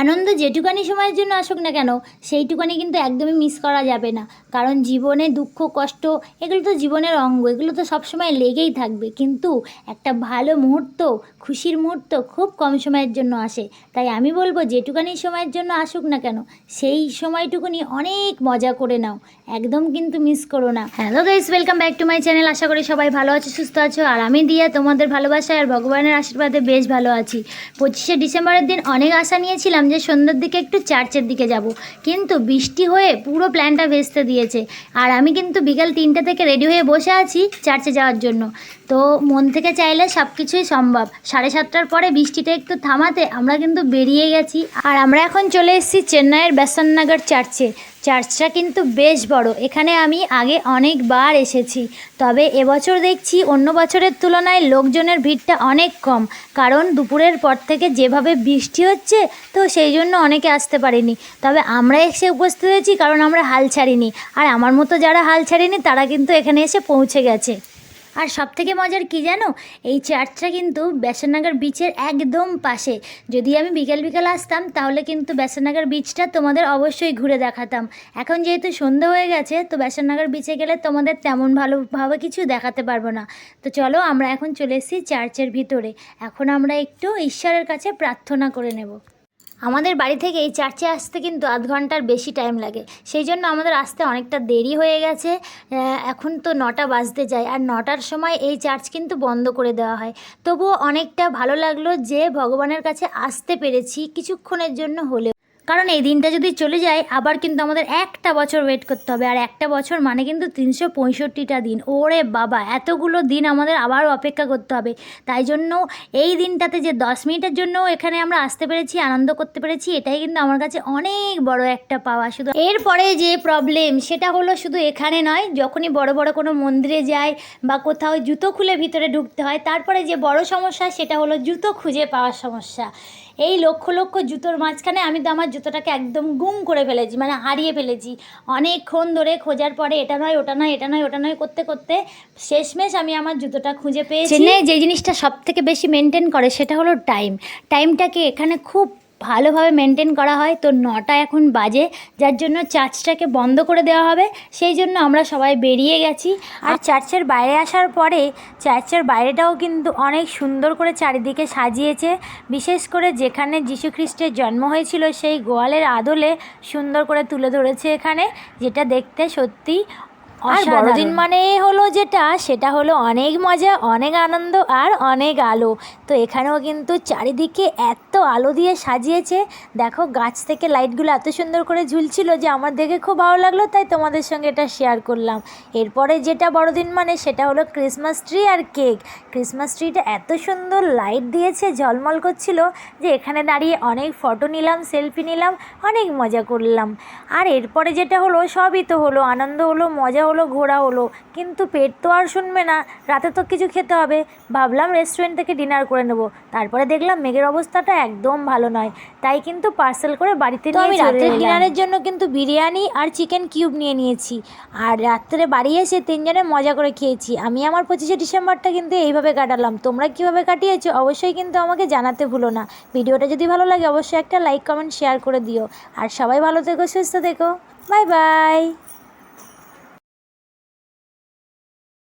আনন্দ যেটুকানি সময়ের জন্য আসুক না কেন, সেইটুকানি কিন্তু একদমই মিস করা যাবে না। কারণ জীবনে দুঃখ, কষ্ট, এগুলো তো জীবনের অঙ্গ, এগুলো তো সবসময় লেগেই থাকবে। কিন্তু একটা ভালো মুহূর্ত, খুশির মুহূর্ত খুব কম সময়ের জন্য আসে। তাই আমি বলব যেটুকানি সময়ের জন্য আসুক না কেন, সেই সময়টুকুনি অনেক মজা করে নাও। একদম কিন্তু মিস করো না। Hello guys welcome back to my channel আশা করি সবাই ভালো আছো, সুস্থ আছো। আর আমি দিয়া, তোমাদের ভালোবাসা আর ভগবানের আশীর্বাদে বেশ ভালো আছি। পঁচিশে ডিসেম্বরের দিন অনেক আশা নিয়েছিলাম যে সন্ধ্যের দিকে একটু চার্চের দিকে যাব। কিন্তু বৃষ্টি হয়ে পুরো প্ল্যানটা ভেস্তে দিয়েছে। আর আমি কিন্তু বিকাল তিনটে থেকে রেডি হয়ে বসে আছি চার্চে যাওয়ার জন্য। তো মন থেকে চাইলে সব কিছুই সম্ভব। সাড়ে সাতটার পরে বৃষ্টিটা একটু থামাতে আমরা কিন্তু বেরিয়ে গেছি। আর আমরা এখন চলে এসেছি চেন্নাইয়ের বেসননগর চার্চে। চার্চটা কিন্তু বেশ বড়। এখানে আমি আগে অনেকবার এসেছি। তবে এবছর দেখছি অন্য বছরের তুলনায় লোকজনের ভিড়টা অনেক কম। কারণ দুপুরের পর থেকে যেভাবে বৃষ্টি হচ্ছে, তো সেই জন্য অনেকে আসতে পারেনি। তবে আমরা এসে উপস্থিত হয়েছি কারণ আমরা হাল ছাড়িনি। আর আমার মতো যারা হাল ছাড়িনি, তারা কিন্তু এখানে এসে পৌঁছে গেছে। আর সব থেকে মজার কি জানো? এই চার্চটা কিন্তু বেসননগর বিচের একদম পাশে। যদি আমি বিকেল বিকেল আসতাম, তাহলে কিন্তু বেসননগর বিচটা তোমাদের অবশ্যই ঘুরে দেখাতাম। এখন যেহেতু সন্ধ্যা হয়ে গেছে, তো বেসননগর বিচে গেলে তোমাদের তেমন ভালোভাবে কিছু দেখাতে পারব না। তো চলো, আমরা এখন চলে এসেছি চার্চের ভিতরে। এখন আমরা একটু ঈশ্বরের কাছে প্রার্থনা করে নেব। আমাদের বাড়ি থেকে এই চার্চে আসতে কিন্তু আধ ঘণ্টার বেশি টাইম লাগে। সেই জন্য আমাদের আসতে অনেকটা দেরি হয়ে গেছে। এখন তো নটা বাজতে যায় আর নটার সময় এই চার্চ কিন্তু বন্ধ করে দেওয়া হয়। তবুও অনেকটা ভালো লাগল যে ভগবানের কাছে আসতে পেরেছি কিছুক্ষণের জন্য হলেও। কারণ এই দিনটা যদি চলে যায়, আবার কিন্তু আমাদের একটা বছর ওয়েট করতে হবে। আর একটা বছর মানে কিন্তু তিনশো পঁয়ষট্টিটা দিন। ওরে বাবা, এতগুলো দিন আমাদের আবার অপেক্ষা করতে হবে। তাই জন্য এই দিনটাতে যে দশ মিনিটের জন্য এখানে আমরা আসতে পেরেছি, আনন্দ করতে পেরেছি, এটাই কিন্তু আমার কাছে অনেক বড় একটা পাওয়া। শুধু এরপরে যে প্রবলেম সেটা হলো শুধু এখানে নয়, যখনই বড় বড় কোনো মন্দিরে যায় বা কোথাও জুতো খুলে ভিতরে ঢুকতে হয়, তারপরে যে বড় সমস্যা, সেটা হলো জুতো খুঁজে পাওয়ার সমস্যা। এই লক্ষ লক্ষ জুতোর মাঝখানে আমি তো আমার জুতোটাকে একদম গুম করে ফেলেছি মানে হারিয়ে ফেলেছি। অনেকক্ষণ ধরে খোঁজার পরে এটা নয়, ওটা নয়, এটা নয়, ওটা নয় করতে করতে শেষমেশ আমি আমার জুতোটা খুঁজে পেয়েছি। চেন্নাই যে জিনিসটা সব থেকে বেশি মেনটেন করে সেটা হলো টাইম টাইমটাকে এখানে খুব ভালোভাবে মেনটেন করা হয়। তো নটা এখন বাজে, যার জন্য চার্চটাকে বন্ধ করে দেওয়া হবে। সেই জন্য আমরা সবাই বেরিয়ে গেছি। আর চার্চের বাইরে আসার পরে, চার্চের বাইরেটাও কিন্তু অনেক সুন্দর করে চারিদিকে সাজিয়েছে। বিশেষ করে যেখানে যীশু খ্রিস্টের জন্ম হয়েছিল, সেই গোয়ালের আদলে সুন্দর করে তুলে ধরেছে এখানে, যেটা দেখতে সত্যি আর বড়দিন মানে হলো যেটা সেটা হলো অনেক মজা অনেক আনন্দ আর অনেক আলো। তো এখানেও কিন্তু চারিদিকে এত আলো দিয়ে সাজিয়েছে। দেখো গাছ থেকে লাইটগুলো এত সুন্দর করে ঝুলছিল যে আমার দেখে খুব ভালো লাগল তাই তোমাদের সঙ্গে এটা শেয়ার করলাম। এরপরে যেটা বড়দিন মানে সেটা হলো ক্রিসমাস ট্রি আর কেক ক্রিসমাস ট্রিটা এত সুন্দর লাইট দিয়েছে ঝলমল করছিল যে এখানে দাঁড়িয়ে অনেক ফটো নিলাম সেলফি নিলাম অনেক মজা করলাম। আর এরপরে যেটা হলো সবই তো হলো আনন্দ হলো মজা হলো ঘোরা হলো। কিন্তু পেট তো আর শুনবে না রাতে তো কিছু খেতে হবে। ভাবলাম রেস্টুরেন্ট থেকে ডিনার করে নেব। তারপরে দেখলাম মেঘের অবস্থাটা একদম ভালো নয়। তাই কিন্তু পার্সেল করে বাড়িতে নিয়ে আমি রাতের ডিনারের জন্য কিন্তু বিরিয়ানি আর চিকেন কিউব নিয়ে নিয়েছি। আর রাত্রে বাড়ি এসে তিনজনে মজা করে খেয়েছি। আমি আমার পঁচিশে ডিসেম্বরটা কিন্তু এইভাবে কাটালাম। তোমরা কীভাবে কাটিয়েছো অবশ্যই কিন্তু আমাকে জানাতে ভুলো না। ভিডিওটা যদি ভালো লাগে অবশ্যই একটা লাইক কমেন্ট শেয়ার করে দিও। আর সবাই ভালো থেকো সুস্থ থেকো। Bye bye